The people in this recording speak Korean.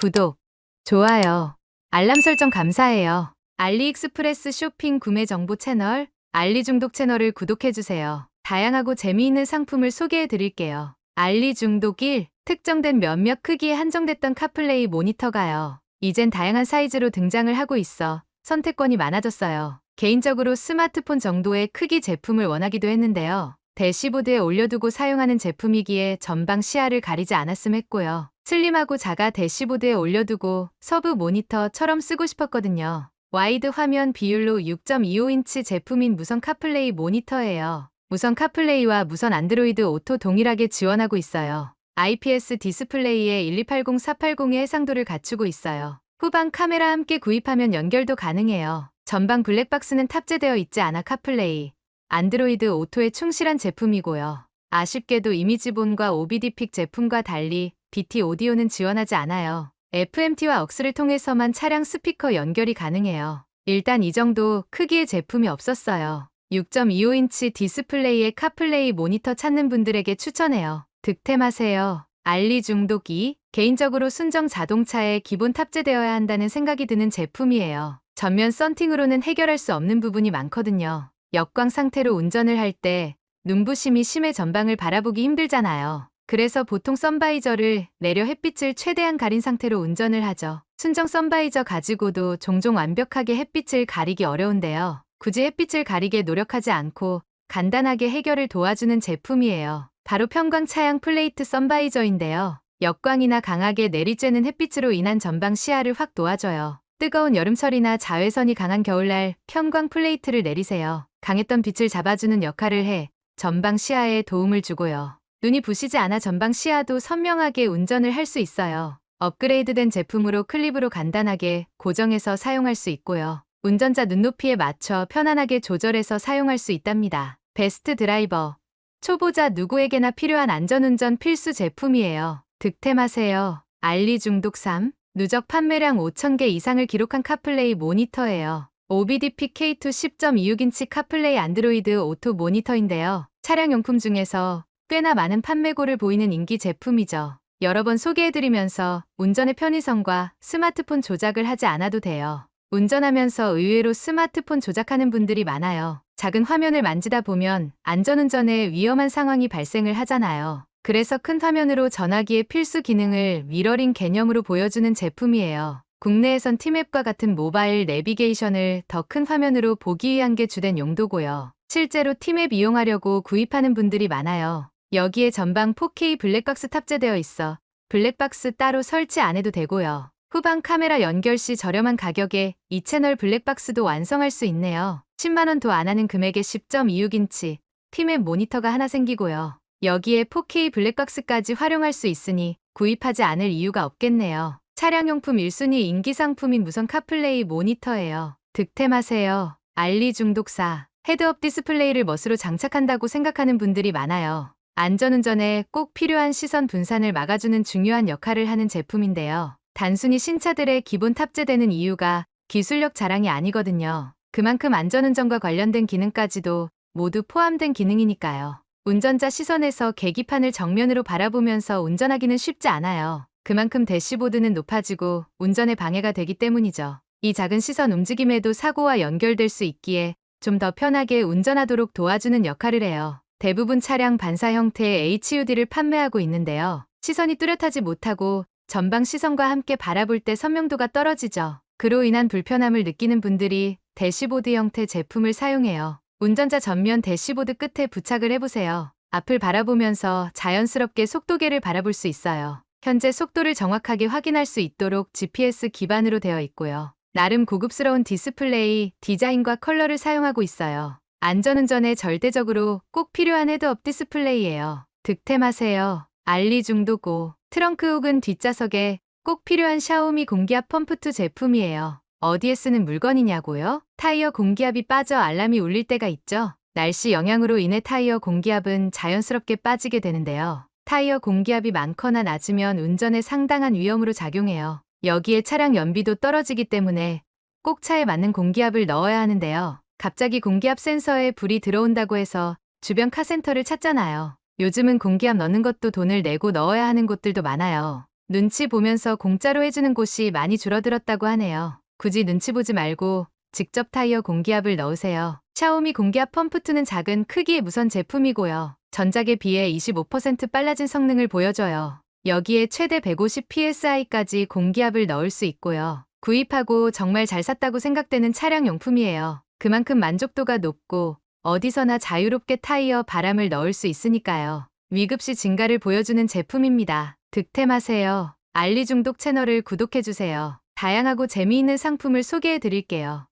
구독, 좋아요, 알람 설정 감사해요. 알리익스프레스 쇼핑 구매 정보 채널, 알리중독 채널을 구독해주세요. 다양하고 재미있는 상품을 소개해 드릴게요. 알리중독 1. 특정된 몇몇 크기에 한정됐던 카플레이 모니터가요. 이젠 다양한 사이즈로 등장을 하고 있어 선택권이 많아졌어요. 개인적으로 스마트폰 정도의 크기 제품을 원하기도 했는데요. 대시보드에 올려두고 사용하는 제품이기에 전방 시야를 가리지 않았음 했고요. 슬림하고 작아 대시보드에 올려두고 서브 모니터처럼 쓰고 싶었거든요. 와이드 화면 비율로 6.25인치 제품인 무선 카플레이 모니터예요. 무선 카플레이와 무선 안드로이드 오토 동일하게 지원하고 있어요. IPS 디스플레이에 1280480의 해상도를 갖추고 있어요. 후방 카메라 함께 구입하면 연결도 가능해요. 전방 블랙박스는 탑재되어 있지 않아 카플레이, 안드로이드 오토에 충실한 제품이고요. 아쉽게도 이미지본과 OBD픽 제품과 달리 BT 오디오는 지원하지 않아요. FMT와 억스를 통해서만 차량 스피커 연결이 가능해요. 일단 이 정도 크기의 제품이 없었어요. 6.25인치 디스플레이의 카플레이 모니터 찾는 분들에게 추천해요. 득템하세요. 알리 중독 2. 개인적으로 순정 자동차에 기본 탑재되어야 한다는 생각이 드는 제품이에요. 전면 썬팅으로는 해결할 수 없는 부분이 많거든요. 역광 상태로 운전을 할 때 눈부심이 심해 전방을 바라보기 힘들잖아요. 그래서 보통 선바이저를 내려 햇빛을 최대한 가린 상태로 운전을 하죠. 순정 선바이저 가지고도 종종 완벽하게 햇빛을 가리기 어려운데요. 굳이 햇빛을 가리게 노력하지 않고 간단하게 해결을 도와주는 제품이에요. 바로 편광 차양 플레이트 선바이저인데요. 역광이나 강하게 내리쬐는 햇빛으로 인한 전방 시야를 확 도와줘요. 뜨거운 여름철이나 자외선이 강한 겨울날 편광 플레이트를 내리세요. 강했던 빛을 잡아주는 역할을 해 전방 시야에 도움을 주고요. 눈이 부시지 않아 전방 시야도 선명하게 운전을 할 수 있어요. 업그레이드된 제품으로 클립으로 간단하게 고정해서 사용할 수 있고요. 운전자 눈높이에 맞춰 편안하게 조절해서 사용할 수 있답니다. 베스트 드라이버. 초보자 누구에게나 필요한 안전운전 필수 제품이에요. 득템하세요. 알리 중독 3. 누적 판매량 5,000개 이상을 기록한 카플레이 모니터예요. OBDP K2 10.26인치 카플레이 안드로이드 오토 모니터인데요. 차량용품 중에서 꽤나 많은 판매고를 보이는 인기 제품이죠. 여러 번 소개해드리면서 운전의 편의성과 스마트폰 조작을 하지 않아도 돼요. 운전하면서 의외로 스마트폰 조작하는 분들이 많아요. 작은 화면을 만지다 보면 안전운전에 위험한 상황이 발생을 하잖아요. 그래서 큰 화면으로 전화기의 필수 기능을 미러링 개념으로 보여주는 제품이에요. 국내에선 티맵과 같은 모바일 내비게이션을 더 큰 화면으로 보기 위한 게 주된 용도고요. 실제로 티맵 이용하려고 구입하는 분들이 많아요. 여기에 전방 4K 블랙박스 탑재되어 있어 블랙박스 따로 설치 안 해도 되고요. 후방 카메라 연결 시 저렴한 가격에 이 채널 블랙박스도 완성할 수 있네요. 10만원 도 안 하는 금액에 10.26인치 티맵 모니터가 하나 생기고요. 여기에 4K 블랙박스까지 활용할 수 있으니 구입하지 않을 이유가 없겠네요. 차량용품 1순위 인기 상품인 무선 카플레이 모니터예요. 득템하세요. 알리 중독사. 헤드업 디스플레이를 멋으로 장착한다고 생각하는 분들이 많아요. 안전운전에 꼭 필요한 시선 분산을 막아주는 중요한 역할을 하는 제품인데요. 단순히 신차들의 기본 탑재되는 이유가 기술력 자랑이 아니거든요. 그만큼 안전운전과 관련된 기능까지도 모두 포함된 기능이니까요. 운전자 시선에서 계기판을 정면으로 바라보면서 운전하기는 쉽지 않아요. 그만큼 대시보드는 높아지고 운전에 방해가 되기 때문이죠. 이 작은 시선 움직임에도 사고와 연결될 수 있기에 좀 더 편하게 운전하도록 도와주는 역할을 해요. 대부분 차량 반사 형태의 HUD를 판매하고 있는데요. 시선이 뚜렷하지 못하고 전방 시선과 함께 바라볼 때 선명도가 떨어지죠. 그로 인한 불편함을 느끼는 분들이 대시보드 형태 제품을 사용해요. 운전자 전면 대시보드 끝에 부착을 해보세요. 앞을 바라보면서 자연스럽게 속도계를 바라볼 수 있어요. 현재 속도를 정확하게 확인할 수 있도록 GPS 기반으로 되어 있고요. 나름 고급스러운 디스플레이, 디자인과 컬러를 사용하고 있어요. 안전운전에 절대적으로 꼭 필요한 헤드업 디스플레이예요. 득템하세요. 알리 중도고 트렁크 혹은 뒷좌석에 꼭 필요한 샤오미 공기압 펌프2 제품이에요. 어디에 쓰는 물건이냐고요? 타이어 공기압이 빠져 알람이 울릴 때가 있죠. 날씨 영향으로 인해 타이어 공기압은 자연스럽게 빠지게 되는데요. 타이어 공기압이 많거나 낮으면 운전에 상당한 위험으로 작용해요. 여기에 차량 연비도 떨어지기 때문에 꼭 차에 맞는 공기압을 넣어야 하는데요. 갑자기 공기압 센서에 불이 들어온다고 해서 주변 카센터를 찾잖아요. 요즘은 공기압 넣는 것도 돈을 내고 넣어야 하는 곳들도 많아요. 눈치 보면서 공짜로 해주는 곳이 많이 줄어들었다고 하네요. 굳이 눈치 보지 말고 직접 타이어 공기압을 넣으세요. 샤오미 공기압 펌프2는 작은 크기의 무선 제품이고요. 전작에 비해 25% 빨라진 성능을 보여줘요. 여기에 최대 150psi까지 공기압을 넣을 수 있고요. 구입하고 정말 잘 샀다고 생각되는 차량 용품이에요. 그만큼 만족도가 높고 어디서나 자유롭게 타이어 바람을 넣을 수 있으니까요. 위급시 증가를 보여주는 제품입니다. 득템하세요. 알리 중독 채널을 구독해주세요. 다양하고 재미있는 상품을 소개해 드릴게요.